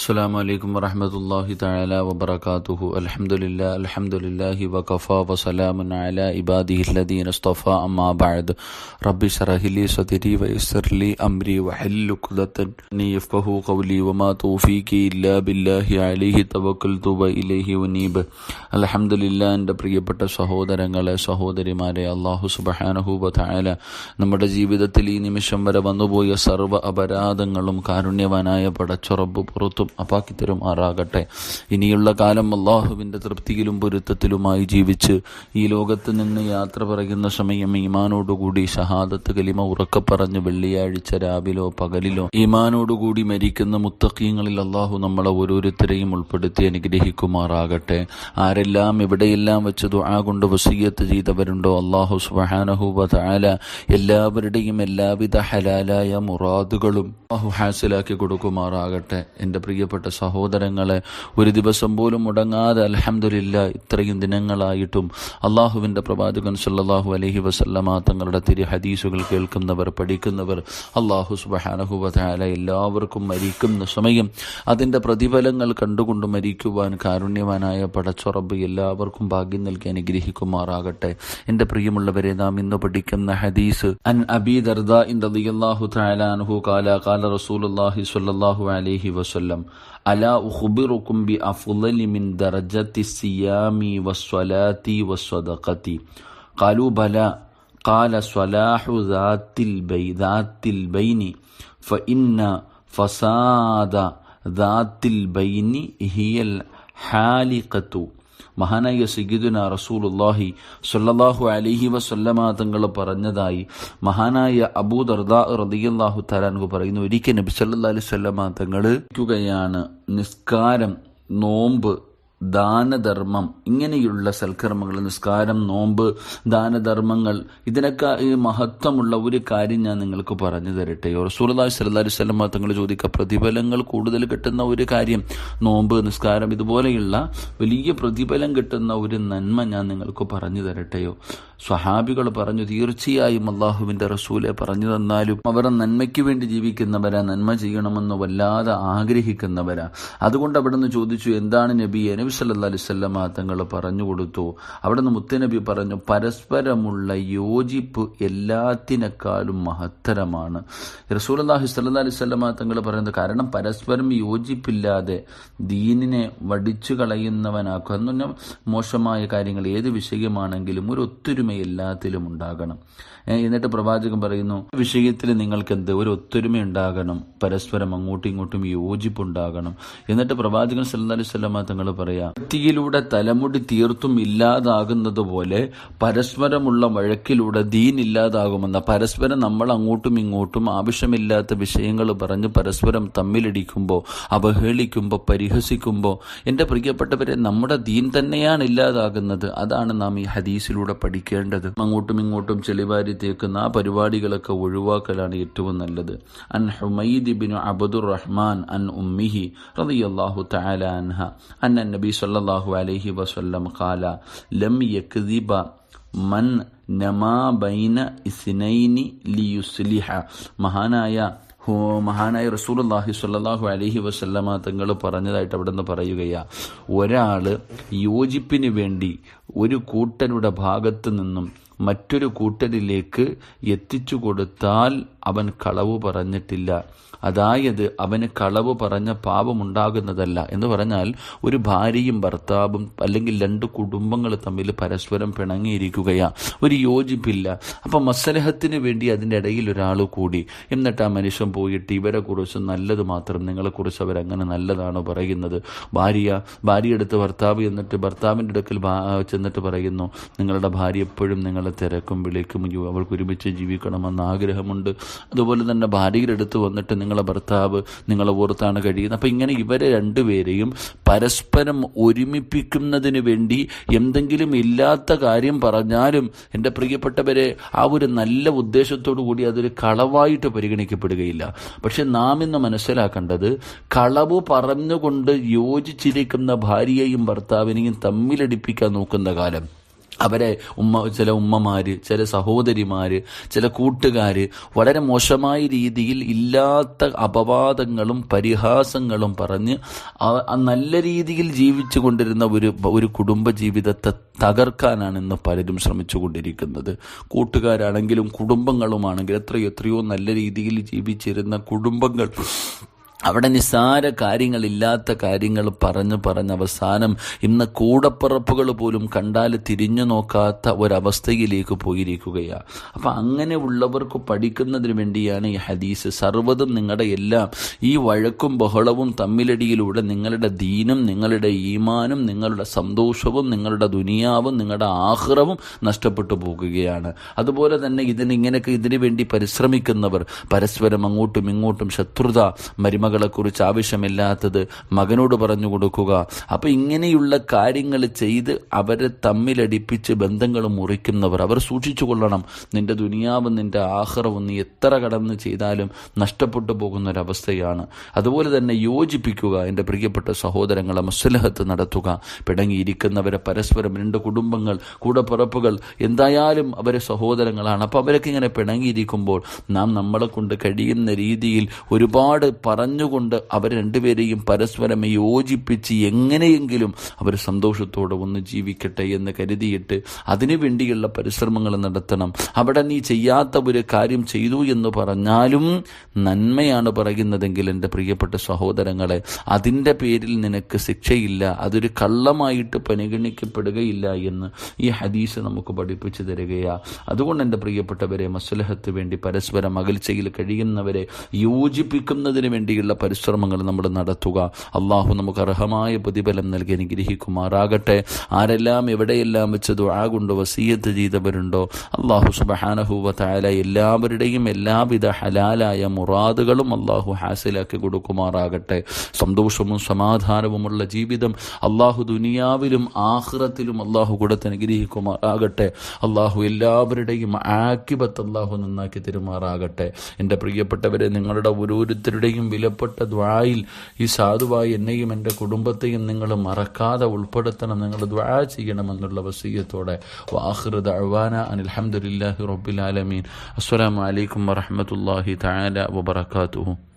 السلام عليكم ورحمة الله تعالى وبركاته الحمد لله الحمد لله وكفى وسلام على عباده الذين اصطفى أما بعد رب اشرح لي صدري ويسر لي أمري وحل عقدة يفقه قولي وما توفيقي إلا بالله عليه توكلت وإليه أنيب الحمد لله എൻ്റെ പ്രിയപ്പെട്ട സഹോദരങ്ങളെ സഹോദരിമാരെ അള്ളാഹു സുബഹാനഹൂബ തായാല നമ്മുടെ ജീവിതത്തിൽ ഈ നിമിഷം വരെ വന്നുപോയ സർവ്വ അപരാധങ്ങളും കാരുണ്യവാനായ പടച്ചുറബ് പുറത്തും അപ്പാക്കി തരുമാറാകട്ടെ ഇനിയുള്ള കാലം അള്ളാഹുവിന്റെ തൃപ്തിയിലും പൊരുത്തത്തിലുമായി ജീവിച്ച് ഈ ലോകത്ത് നിന്ന് യാത്ര പറയുന്ന സമയം ഈമാനോടുകൂടി ഷഹാദത്ത് കലിമ ഉറക്ക പറഞ്ഞ് വെള്ളിയാഴ്ച രാവിലോ പകലിലോ ഈമാനോടുകൂടി മരിക്കുന്ന മുത്തക്കീങ്ങളിൽ അള്ളാഹു നമ്മളെ ഓരോരുത്തരെയും ഉൾപ്പെടുത്തി അനുഗ്രഹിക്കുമാറാകട്ടെ. ആരെല്ലാം എവിടെയെല്ലാം വെച്ച് ദുആ കൊണ്ട് വസീയത്ത് ചെയ്തവരുണ്ടോ അള്ളാഹു സുബ്ഹാനഹു തആല എല്ലാവരുടെയും എല്ലാവിധ ഹലാലായ മുറാദുകളും ഹാസിലാക്കി കൊടുക്കുമാറാകട്ടെ. എന്റെ പ്രിയപ്പെട്ട സഹോദരങ്ങളെ ഒരു ദിവസം പോലും മുടങ്ങാതെ അലഹമില്ല ഇത്രയും ദിനങ്ങളായിട്ടും അള്ളാഹുവിന്റെ പ്രവാചകൻ സല്ലാഹു അലഹി വസല്ലമ തങ്ങളുടെ തിരി ഹദീസുകൾ കേൾക്കുന്നവർ പഠിക്കുന്നവർ അള്ളാഹു സുബ്ഹാനഹു തആല എല്ലാവർക്കും മരിക്കുന്ന സമയം അതിന്റെ പ്രതിഫലങ്ങൾ കണ്ടുകൊണ്ട് മരിക്കുവാൻ കാരുണ്യവാനായ പടച്ചുറബ് എല്ലാവർക്കും ഭാഗ്യം നൽകി അനുഗ്രഹിക്കുമാറാകട്ടെ. എന്റെ പ്രിയമുള്ളവരെ നാം ഇന്ന് പഠിക്കുന്ന ഹദീസ് അൻ അബി ദർദ റളിയല്ലാഹു തആല അൻഹു ഖാല ഖാല റസൂലുള്ളാഹി സ്വല്ലല്ലാഹു അലൈഹി വസല്ലം. وسلم. ألا أخبركم بأفضل من درجة الصيام والصلاة والصدقة؟ قالوا بلى. قال صلاح ذات البي ذات البين. فإن فساد ذات البين هي الحالقة. മഹാനായ സയ്യിദുന റസൂലുല്ലാഹി സ്വല്ലല്ലാഹു അലൈഹി വസല്ലമ തങ്ങൾ പറഞ്ഞതായി മഹാനായ അബൂ ദർദാ റളിയല്ലാഹു തആല പറയുന്നു. ഒരിക്കൽ നബി സല്ലല്ലാഹു അലൈഹി വസല്ലമ തങ്ങൾ നിസ്കാരം നോമ്പ് ദാനധർമ്മം ഇങ്ങനെയുള്ള സൽക്കർമ്മങ്ങൾ നിസ്കാരം നോമ്പ് ദാനധർമ്മങ്ങൾ ഇതിനൊക്കെ ഈ മഹത്വമുള്ള ഒരു കാര്യം ഞാൻ നിങ്ങൾക്ക് പറഞ്ഞു തരട്ടെ. റസൂലി സല്ലാ സ്വലം തങ്ങൾ ചോദിക്കുക പ്രതിഫലങ്ങൾ കൂടുതൽ കിട്ടുന്ന ഒരു കാര്യം നോമ്പ് നിസ്കാരം ഇതുപോലെയുള്ള വലിയ പ്രതിഫലം കിട്ടുന്ന ഒരു നന്മ ഞാൻ നിങ്ങൾക്ക് പറഞ്ഞു തരട്ടെയോ സ്വഹാബികൾ പറഞ്ഞു തീർച്ചയായും അള്ളാഹുവിന്റെ റസൂലെ പറഞ്ഞു തന്നാലും അവരെ നന്മയ്ക്ക് വേണ്ടി ജീവിക്കുന്നവരാ നന്മ ചെയ്യണമെന്ന് വല്ലാതെ ആഗ്രഹിക്കുന്നവരാ. അതുകൊണ്ട് അവിടെ നിന്ന് ചോദിച്ചു എന്താണ് നബി? നബി സല്ലാ അലിസ്വല്ലമ തങ്ങൾ പറഞ്ഞു കൊടുത്തു. അവിടെ നിന്ന് മുത്തനബി പറഞ്ഞു പരസ്പരമുള്ള യോജിപ്പ് എല്ലാത്തിനേക്കാളും മഹത്തരമാണ്. റസൂൽ അള്ളാഹു സല്ലാ അലിസ്വല്ലമ തങ്ങൾ പറയുന്നത് കാരണം പരസ്പരം യോജിപ്പില്ലാതെ ദീനിനെ വടിച്ചു കളയുന്നവനാക്കുക എന്ന് മോശമായ കാര്യങ്ങൾ. ഏത് വിഷയമാണെങ്കിലും ഒരു ഒത്തൊരുമ എല്ലാത്തിലും ഉണ്ടാകണം. എന്നിട്ട് പ്രവാചകൻ പറയുന്നു വിഷയത്തിൽ നിങ്ങൾക്ക് എന്ത് ഒരു ഒത്തൊരുമ ഉണ്ടാകണം. പരസ്പരം അങ്ങോട്ടും ഇങ്ങോട്ടും യോജിപ്പുണ്ടാകണം. എന്നിട്ട് പ്രവാചകൻ സല്ലാ സ്വലമ തങ്ങൾ പറയാം വ്യക്തിയിലൂടെ തലമുടി തീർത്തും ഇല്ലാതാകുന്നത് പോലെ പരസ്പരമുള്ള വഴക്കിലൂടെ ദീൻ ഇല്ലാതാകുമെന്ന പരസ്പരം നമ്മൾ അങ്ങോട്ടും ഇങ്ങോട്ടും ആവശ്യമില്ലാത്ത വിഷയങ്ങൾ പറഞ്ഞ് പരസ്പരം തമ്മിലിടിക്കുമ്പോൾ അവഹേളിക്കുമ്പോൾ പരിഹസിക്കുമ്പോൾ എന്റെ പ്രിയപ്പെട്ടവരെ നമ്മുടെ ദീൻ തന്നെയാണ് ഇല്ലാതാകുന്നത്. അതാണ് നാം ഈ ഹദീസിലൂടെ പഠിക്കേണ്ടത്. അങ്ങോട്ടും ഇങ്ങോട്ടും ചെളിവാരി തേക്കുന്ന ആ പരിപാടികളൊക്കെ ഒഴിവാക്കലാണ് ഏറ്റവും നല്ലത്. അൻ ഹുമൈദ് ബിൻ അബദുർ റഹ്മാൻ അൻ ഉമ്മിഹി റളിയല്ലാഹു തആല അൻഹ അന്ന നബി സല്ലല്ലാഹു അലൈഹി വസല്ലം ഖാല ലം യക്ദിബ മൻ നമാ ബൈന ഇസ്നൈനി ലിയുസ്ലിഹ. മഹാനായ മഹാനായ റസൂലുള്ളാഹി സ്വല്ലല്ലാഹു അലഹി വസല്ലമ തങ്ങൾ പറഞ്ഞതായിട്ട് അവിടെ നിന്ന് പറയുകയാ ഒരാൾ യോജിപ്പിന് വേണ്ടി ഒരു കൂട്ടരുടെ ഭാഗത്ത് നിന്നും മറ്റൊരു കൂട്ടരിലേക്ക് എത്തിച്ചു കൊടുത്താൽ അവൻ കളവ് പറഞ്ഞിട്ടില്ല. അതായത് അവന് കളവ് പറഞ്ഞ പാപമുണ്ടാകുന്നതല്ല. എന്ന് പറഞ്ഞാൽ ഒരു ഭാര്യയും ഭർത്താവും അല്ലെങ്കിൽ രണ്ട് കുടുംബങ്ങൾ തമ്മിൽ പരസ്പരം പിണങ്ങിയിരിക്കുകയാ. ഒരു യോജിപ്പില്ല. അപ്പൊ മസലഹത്തിന് വേണ്ടി അതിന്റെ ഇടയിൽ ഒരാൾ കൂടി. എന്നിട്ട് ആ മനുഷ്യൻ പോയിട്ട് ഇവരെ കുറിച്ച് നല്ലത് മാത്രം നിങ്ങളെക്കുറിച്ച് അവരങ്ങനെ നല്ലതാണോ പറയുന്നത്? ഭാര്യ ഭാര്യ എടുത്ത് ഭർത്താവ് എന്നിട്ട് ഭർത്താവിന്റെ അടുക്കൽ ചെന്നിട്ട് പറയുന്നു നിങ്ങളുടെ ഭാര്യ എപ്പോഴും നിങ്ങളെ തിരക്കും വിളിക്കും അവൾക്ക് ഒരുമിച്ച് ജീവിക്കണമെന്ന് ആഗ്രഹമുണ്ട്. അതുപോലെ തന്നെ ഭാര്യയുടെ അടുത്ത് വന്നിട്ട് നിങ്ങളെ ഭർത്താവ് നിങ്ങളെ ഓർത്താണ് കഴിയുന്നത്. അപ്പം ഇങ്ങനെ ഇവരെ രണ്ടുപേരെയും പരസ്പരം ഒരുമിപ്പിക്കുന്നതിന് വേണ്ടി എന്തെങ്കിലും ഇല്ലാത്ത കാര്യം പറഞ്ഞാലും എന്റെ പ്രിയപ്പെട്ടവരെ ആ ഒരു നല്ല ഉദ്ദേശത്തോടു കൂടി അതൊരു കളവായിട്ട് പരിഗണിക്കപ്പെടുകയില്ല. പക്ഷെ നാം ഇന്ന് മനസ്സിലാക്കേണ്ടത് കളവ് പറഞ്ഞുകൊണ്ട് യോജിച്ചിരിക്കുന്ന ഭാര്യയെയും ഭർത്താവിനെയും തമ്മിലടിപ്പിക്കാൻ നോക്കുന്ന കാലം. അവരെ ഉമ്മ ചില ഉമ്മമാര് ചില സഹോദരിമാര് ചില കൂട്ടുകാര് വളരെ മോശമായ രീതിയിൽ ഇല്ലാത്ത അപവാദങ്ങളും പരിഹാസങ്ങളും പറഞ്ഞ് നല്ല രീതിയിൽ ജീവിച്ചു കൊണ്ടിരുന്ന ഒരു ഒരു കുടുംബ ജീവിതത്തെ തകർക്കാനാണ് ഇന്ന് പലരും ശ്രമിച്ചു കൊണ്ടിരിക്കുന്നത് കൂട്ടുകാരാണെങ്കിലും കുടുംബങ്ങളുമാണെങ്കിലും എത്രയോ എത്രയോ നല്ല രീതിയിൽ ജീവിച്ചിരുന്ന കുടുംബങ്ങൾ അവിടെ നിസ്സാര കാര്യങ്ങളില്ലാത്ത കാര്യങ്ങൾ പറഞ്ഞു പറഞ്ഞ് അവസാനം ഇന്ന് കൂടപ്പിറപ്പുകൾ പോലും കണ്ടാൽ തിരിഞ്ഞു നോക്കാത്ത ഒരവസ്ഥയിലേക്ക് പോയിരിക്കുകയാണ് അപ്പം അങ്ങനെ ഉള്ളവർക്ക് പഠിക്കുന്നതിന് വേണ്ടിയാണ് ഈ ഹദീസ്. സർവതും നിങ്ങളുടെ എല്ലാം ഈ വഴക്കും ബഹളവും തമ്മിലടിയിലൂടെ നിങ്ങളുടെ ദീനും നിങ്ങളുടെ ഈമാനും നിങ്ങളുടെ സന്തോഷവും നിങ്ങളുടെ ദുനിയാവും നിങ്ങളുടെ ആഹ്റവും നഷ്ടപ്പെട്ടു പോകുകയാണ്. അതുപോലെ തന്നെ ഇതിന് ഇങ്ങനെയൊക്കെ ഇതിനു വേണ്ടി പരിശ്രമിക്കുന്നവർ പരസ്പരം അങ്ങോട്ടും ഇങ്ങോട്ടും ശത്രുത മരുമകളെക്കുറിച്ച് ആവശ്യമില്ലാത്തത് മകനോട് പറഞ്ഞു കൊടുക്കുക. അപ്പൊ ഇങ്ങനെയുള്ള കാര്യങ്ങൾ ചെയ്ത് അവരെ തമ്മിലടിപ്പിച്ച് ബന്ധങ്ങൾ മുറിക്കുന്നവർ അവർ സൂക്ഷിച്ചു കൊള്ളണം. നിന്റെ ദുനിയാവും നിന്റെ ആഹ്റവും നീ എത്ര കടന്ന് ചെയ്താലും നഷ്ടപ്പെട്ടു പോകുന്ന ഒരവസ്ഥയാണ് അതുപോലെ തന്നെ യോജിപ്പിക്കുക എന്റെ പ്രിയപ്പെട്ട സഹോദരങ്ങളെ മുസ്ലഹത്ത് നടത്തുക. പിടങ്ങിയിരിക്കുന്നവരെ പരസ്പരം രണ്ട് കുടുംബങ്ങൾ കൂടപ്പിറപ്പുകൾ എന്തായാലും അവരെ സഹോദരങ്ങളാണ്. അപ്പോൾ അവരൊക്കെ ഇങ്ങനെ പിണങ്ങിയിരിക്കുമ്പോൾ നാം നമ്മളെ കൊണ്ട് കഴിയുന്ന രീതിയിൽ ഒരുപാട് പറഞ്ഞുകൊണ്ട് അവർ രണ്ടുപേരെയും പരസ്പരം യോജിപ്പിച്ച് എങ്ങനെയെങ്കിലും അവർ സന്തോഷത്തോടെ ഒന്ന് ജീവിക്കട്ടെ എന്ന് കരുതിയിട്ട് അതിനു വേണ്ടിയുള്ള പരിശ്രമങ്ങൾ നടത്തണം. അവിടെ നീ ചെയ്യാത്ത ഒരു കാര്യം ചെയ്തു എന്ന് പറഞ്ഞാലും നന്മയാണ് പറയുന്നതെങ്കിൽ എന്റെ പ്രിയപ്പെട്ട സഹോദരങ്ങളെ അതിന്റെ പേരിൽ നിനക്ക് ശിക്ഷയില്ല അതൊരു കള്ളമായിട്ട് പരിഗണിക്കപ്പെടുകയില്ല എന്ന് ഈ ഹദീസ് നമുക്ക് പഠിപ്പിച്ചു തരികയാ. അതുകൊണ്ട് എന്റെ പ്രിയപ്പെട്ടവരെ മസ്ലഹത്ത് വേണ്ടി പരസ്പരം അകൽച്ചയിൽ കഴിയുന്നവരെ യോജിപ്പിക്കുന്നതിന് വേണ്ടിയുള്ള പരിശ്രമങ്ങൾ നമ്മൾ നടത്തുക. അള്ളാഹു നമുക്ക് അർഹമായ പ്രതിഫലം നൽകി അനുഗ്രഹിക്കുമാറാകട്ടെ. ആരെല്ലാം എവിടെയെല്ലാം വെച്ച് ദുആ കൊണ്ട് വസീയത്ത് ചെയ്തവരുണ്ടോ അള്ളാഹു സുബഹാനഹുവ തായാല എല്ലാവരുടെയും എല്ലാവിധ ഹലാലായ മുറാദുകളും അള്ളാഹു ഹാസിലാക്കി കൊടുക്കുമാറാകട്ടെ. സന്തോഷവും സമാധാനവുമുള്ള ജീവിതം അള്ളാഹു ദുനിയാവിലും ആഹ്റത്തിലും അള്ളാഹു കൊടുത്ത് അനുഗ്രഹിക്കുമാറാകട്ടെ. അള്ളാഹു എല്ലാവരുടെയും ആക്കിബത്ത് അള്ളാഹു നന്നാക്കി തരുമാറാകട്ടെ. എന്റെ പ്രിയപ്പെട്ടവരെ നിങ്ങളുടെ ഓരോരുത്തരുടെയും വിലപ്പെട്ട ദ്വായിൽ ഈ സാധുവായി എന്നെയും എന്റെ കുടുംബത്തെയും നിങ്ങൾ മറക്കാതെ ഉൾപ്പെടുത്തണം. നിങ്ങൾ ദ്വാ ചെയ്യണമെന്നുള്ള വസീയത്തോടെ. വാഹൃദ അഴ്വാന ആലമീൻ. അസ്സലാമു അലൈക്കും വറഹമത്തല്ലാഹി തആല വബറകാതുഹു.